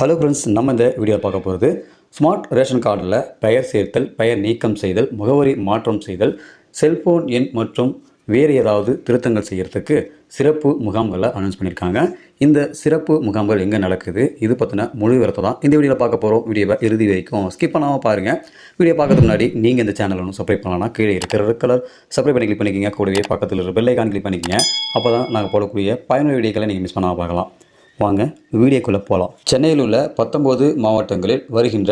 Hello friends நம்ம இந்த video பார்க்க போகிறது ஸ்மார்ட் ரேஷன் கார்டில் பெயர் சேர்த்தல் பெயர் நீக்கம் செய்தல் முகவரி மாற்றம் செய்தல் செல்ஃபோன் எண் மற்றும் வேறு ஏதாவது திருத்தங்கள் செய்கிறதுக்கு சிறப்பு முகாம்களை அனௌன்ஸ் பண்ணியிருக்காங்க இந்த சிறப்பு முகாம்கள் எங்கே நடக்குது? இது பற்றின முழு விவரத்தை தான் இந்த வீடியோவில் பார்க்க போகிறோம் வீடியோவை இறுதி வரைக்கும் ஸ்கிப் பண்ணாமல் பாருங்கள் வீடியோ பார்க்கறதுக்கு முன்னாடி நீங்கள் இந்த சேனல் ஒன்று சப்ஸ்கிரைப் பண்ணலாம் கீழே இருக்கிற ரெட் கலர் சப்ஸ்கிரைப் பண்ணி கிளிக் பண்ணிக்கிங்க. கூடவே பக்கத்தில் இருக்கிற பெல் ஐக்கான் கிளிக் பண்ணிக்கிங்க. அப்போ தான் நாங்கள் போடக்கூடிய பயனுள்ள வீடியோக்களை நீங்கள் மிஸ் பண்ணாமல் பார்க்கலாம். வாங்க வீடியோக்குள்ளே போகலாம் சென்னையில் உள்ள பத்தொம்போது மாவட்டங்களில் வருகின்ற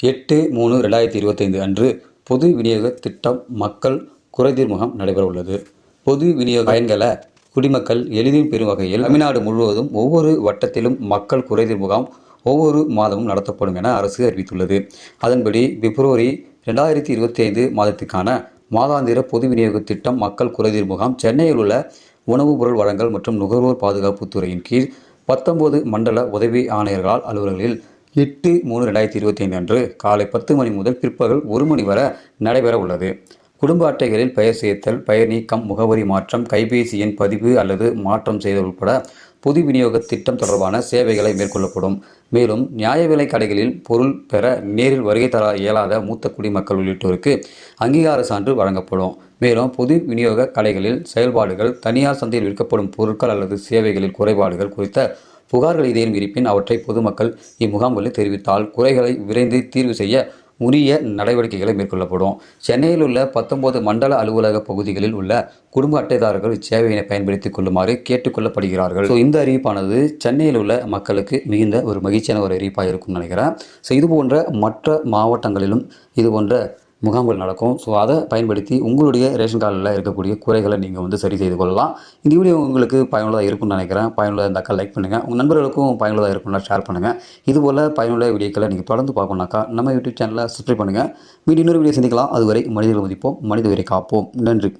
எட்டு மூணு ரெண்டாயிரத்தி இருபத்தைந்து அன்று பொது விநியோக திட்டம் மக்கள் குறைதீர் முகாம் நடைபெற உள்ளது. பொது விநியோக பயன்களை குடிமக்கள் எளிதில் பெறும் வகையில் தமிழ்நாடு முழுவதும் ஒவ்வொரு வட்டத்திலும் மக்கள் குறைதீர் முகாம் ஒவ்வொரு மாதமும் நடத்தப்படும் என அரசு அறிவித்துள்ளது. அதன்படி பிப்ரவரி ரெண்டாயிரத்தி இருபத்தி ஐந்து மாதத்துக்கான மாதாந்திர பொது விநியோக திட்டம் மக்கள் குறைதீர் முகாம் சென்னையில் உள்ள உணவுப் பொருள் வழங்கல் மற்றும் நுகர்வோர் பாதுகாப்பு துறையின் கீழ் பத்தொன்பது மண்டல உதவி ஆணையர்களால் அலுவலர்களில் எட்டு மூணு ரெண்டாயிரத்தி இருபத்தி ஐந்து அன்று காலை பத்து மணி முதல் பிற்பகல் ஒரு மணி வரை நடைபெற உள்ளது குடும்ப அட்டைகளில் பெயர் சேர்த்தல் பெயர் நீக்கம் முகவரி மாற்றம் கைபேசி எண் பதிவு அல்லது மாற்றம் செய்தல் உட்பட பொது விநியோக திட்டம் தொடர்பான சேவைகளை மேற்கொள்ளப்படும். மேலும் நியாய விலை கடைகளில் பொருள் பெற நேரில் வருகை தர இயலாத மூத்த குடிமக்கள் உள்ளிட்டோருக்கு அங்கீகார சான்று வழங்கப்படும். மேலும் பொது விநியோக கடைகளில் செயல்பாடுகள் தனியார் சந்தையில் விற்கப்படும் பொருட்கள் அல்லது சேவைகளில் குறைபாடுகள் குறித்த புகார்கள் ஏதேனும் இருப்பின் அவற்றை பொதுமக்கள் இம்முகாம்களில் தெரிவித்தால் குறைகளை விரைந்து தீர்வு செய்ய உரிய நடவடிக்கைகளை மேற்கொள்ளப்படும். சென்னையில் உள்ள பத்தொன்பது மண்டல அலுவலக பகுதிகளில் உள்ள குடும்ப அட்டைதாரர்கள் இச்சேவையினை பயன்படுத்திக் கொள்ளுமாறு கேட்டுக்கொள்ளப்படுகிறார்கள். ஸோ இந்த அறிவிப்பானது சென்னையில் உள்ள மக்களுக்கு மிகுந்த ஒரு மகிழ்ச்சியான ஒரு அறிவிப்பாக இருக்கும்னு நினைக்கிறேன். ஸோ இது போன்ற மற்ற மாவட்டங்களிலும் இது போன்ற முகாம்கள் நடக்கும். ஸோ அதை பயன்படுத்தி உங்களுடைய ரேஷன் கார்டில் இருக்கக்கூடிய குறைகளை நீங்கள் வந்து சரி செய்து கொள்ளலாம். இந்த வீடியோ உங்களுக்கு பயனுள்ளதாக இருக்கும்னு நினைக்கிறேன். பயனுள்ளதாக இருந்தாக்கா லைக் பண்ணுங்கள் உங்கள் நண்பர்களுக்கும் பயனுள்ளதாக இருக்கும்னா ஷேர் பண்ணுங்கள் இதுபோல் பயனுள்ள வீடியோக்களை நீங்கள் தொடர்ந்து பார்க்கணுனாக்கா நம்ம யூடியூப் சேனலை சப்ஸ்கிரைப் பண்ணுங்கள் மீண்டும் இன்னொரு வீடியோ சந்திக்கலாம். அதுவரை மனிதர்கள் மதிப்போம் மனித உயிரை காப்போம். நன்றி.